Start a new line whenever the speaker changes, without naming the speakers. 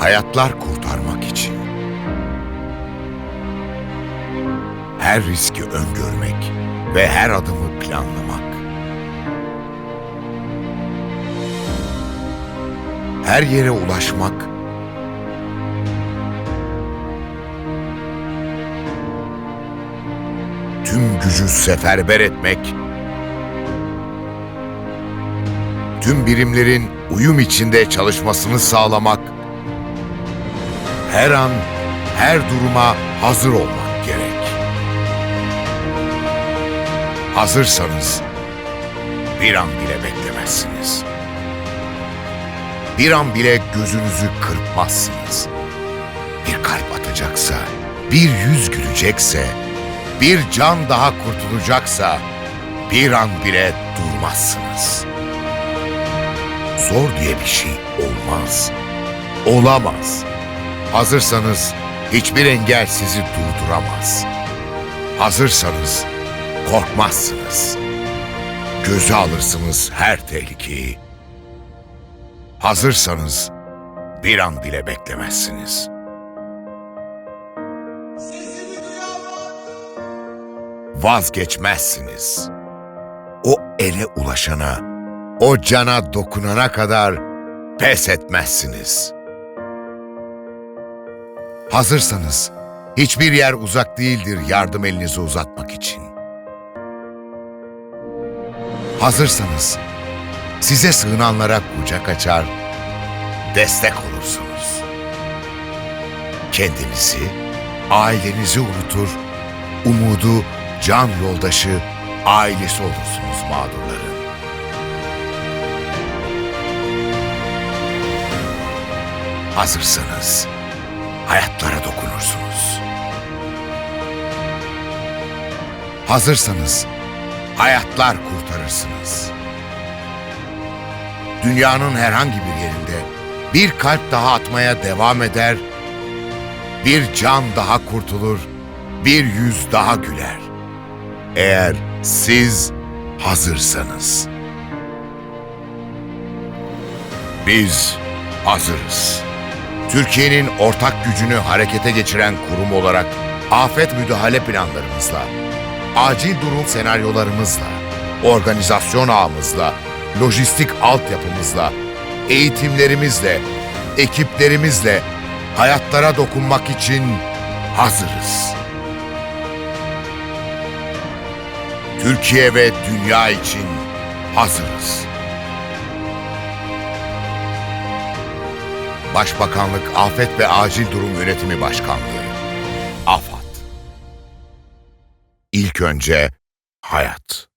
hayatlar kurtarmak için. Her riski öngörmek ve her adımı planlamak. Her yere ulaşmak tüm gücü seferber etmek, tüm birimlerin uyum içinde çalışmasını sağlamak, her an, her duruma hazır olmak gerek. Hazırsanız bir an bile beklemezsiniz. Bir an bile gözünüzü kırpmazsınız. Bir kalp atacaksa, bir yüz gülecekse, bir can daha kurtulacaksa bir an bile durmazsınız. Zor diye bir şey olmaz. Olamaz. Hazırsanız hiçbir engel sizi durduramaz. Hazırsanız korkmazsınız. Göze alırsınız her tehlikeyi. Hazırsanız bir an bile beklemezsiniz. Vazgeçmezsiniz. O ele ulaşana, o cana dokunana kadar pes etmezsiniz. Hazırsanız hiçbir yer uzak değildir yardım elinizi uzatmak için. Hazırsanız size sığınanlara kucak açar, destek olursunuz. Kendinizi, ailenizi unutur, umudu, can yoldaşı, ailesi olursunuz mağdurların. Hazırsanız hayatlara dokunursunuz. Hazırsanız hayatlar kurtarırsınız. Dünyanın herhangi bir yerinde bir kalp daha atmaya devam eder, bir can daha kurtulur, bir yüz daha güler. Eğer siz hazırsanız. Biz hazırız. Türkiye'nin ortak gücünü harekete geçiren kurum olarak afet müdahale planlarımızla, acil durum senaryolarımızla, organizasyon ağımızla, lojistik altyapımızla, eğitimlerimizle, ekiplerimizle hayatlara dokunmak için hazırız. Türkiye ve dünya için hazırız. Başbakanlık Afet ve Acil Durum Yönetimi Başkanlığı AFAD İlk önce hayat.